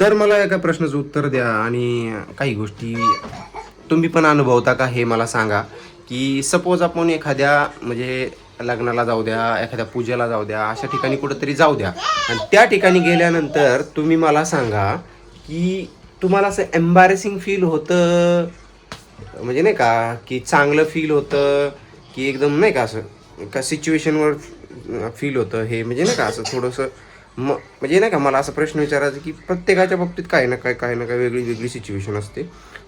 तर मला एका प्रश्नाचं उत्तर द्या आणि काही गोष्टी तुम्ही पण अनुभवता का हे मला सांगा की सपोज आपण एखाद्या म्हणजे लग्नाला जाऊ द्या एखाद्या पूजेला जाऊ द्या अशा ठिकाणी कुठंतरी जाऊ द्या. आणि त्या ठिकाणी गेल्यानंतर तुम्ही मला सांगा की तुम्हाला असं एम्बॅरेसिंग फील होतं? म्हणजे नाही का की चांगलं फील होतं? की एकदम नाही का असं का सिच्युएशनवर फील होतं हे? म्हणजे नाही का असं थोडंसं म म्हणजे नाही का मला असा प्रश्न विचारायचा की प्रत्येकाच्या बाबतीत काही ना काय काय ना काय वेगळी वेगळी सिच्युएशन असते.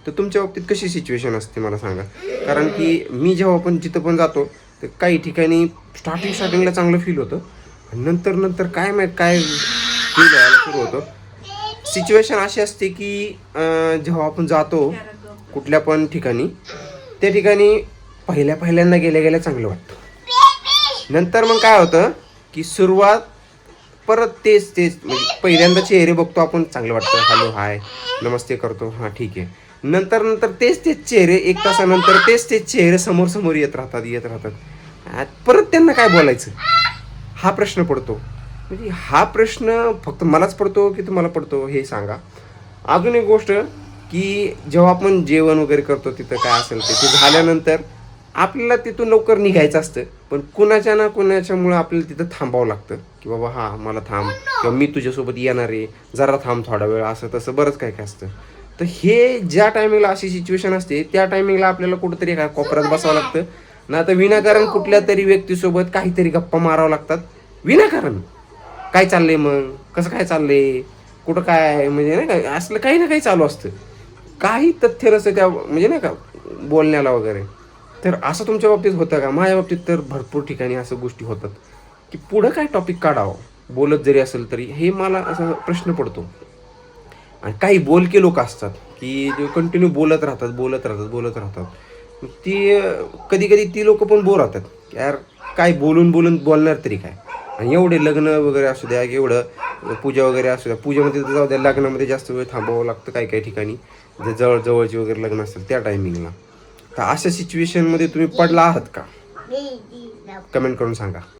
तर तुमच्या बाबतीत कशी सिच्युएशन असते मला सांगा? कारण की मी जेव्हा पण जिथं पण जातो तर काही ठिकाणी स्टार्टिंग स्टार्टिंगला चांगलं फील होतं. आणि नंतर नंतर काय माहीत काय फील व्हायला सुरू होतं. सिच्युएशन अशी असते की जेव्हा आपण जातो कुठल्या पण ठिकाणी त्या ठिकाणी पहिल्या पहिल्यांदा गेल्या गेल्या चांगलं वाटतं. नंतर मग काय होतं की सुरुवात परत तेच तेच. म्हणजे पहिल्यांदा चेहरे बघतो आपण चांगलं वाटतं. हॅलो हाय नमस्ते करतो. हां ठीक आहे. नंतर नंतर तेच तेच चेहरे एक तासानंतर तेच तेच चेहरे समोर समोर येत राहतात येत राहतात. परत त्यांना काय बोलायचं? हा प्रश्न पडतो. म्हणजे हा प्रश्न फक्त मलाच पडतो की तुम्हाला पडतो हे सांगा. अजून एक गोष्ट की जेव्हा आपण जेवण वगैरे करतो तिथं काय असेल ते झाल्यानंतर आपल्याला तिथून लवकर निघायचं असतं. पण कुणाच्या ना कुणाच्यामुळं आपल्याला तिथं थांबावं लागतं. की बाबा हा मला थांब. किंवा मी तुझ्यासोबत येणार आहे. जरा थांब थोडा वेळ असं तसं बरंच काय काय असतं. तर हे ज्या टायमिंगला अशी सिच्युएशन असते त्या टायमिंगला आपल्याला कुठंतरी काय कोपऱ्यात बसावं लागतं. ना तर विनाकारण कुठल्या तरी व्यक्तीसोबत काहीतरी गप्पा मारावं लागतात. विनाकारण. काय चाललंय मग? कसं काय चाललंय? कुठं काय? म्हणजे नाही का असलं काही ना काही चालू असतं. काही तथ्य नसतं त्या म्हणजे नाही का बोलण्याला वगैरे. तर असं तुमच्या बाबतीत होतं का? माझ्या बाबतीत तर भरपूर ठिकाणी असं गोष्टी होतात. की पुढं काय टॉपिक काढावं? बोलत जरी असेल तरी हे मला असा प्रश्न पडतो. आणि काही बोलके लोक असतात की जे कंटिन्यू बोलत राहतात बोलत राहतात बोलत राहतात. ती कधी कधी ती लोक पण बोर होतात. यार काय बोलून बोलून बोलणार तरी काय? आणि एवढे लग्न वगैरे असू द्या एवढं पूजा वगैरे असू द्या. पूजेमध्ये तर जाऊ द्या लग्नामध्ये जास्त वेळ थांबावं लागतं काही काही ठिकाणी. जे जवळ जवळची वगैरे लग्न असेल त्या टायमिंगला तर अशा सिच्युएशनमध्ये तुम्ही पडला आहात का? कमेंट करून सांगा.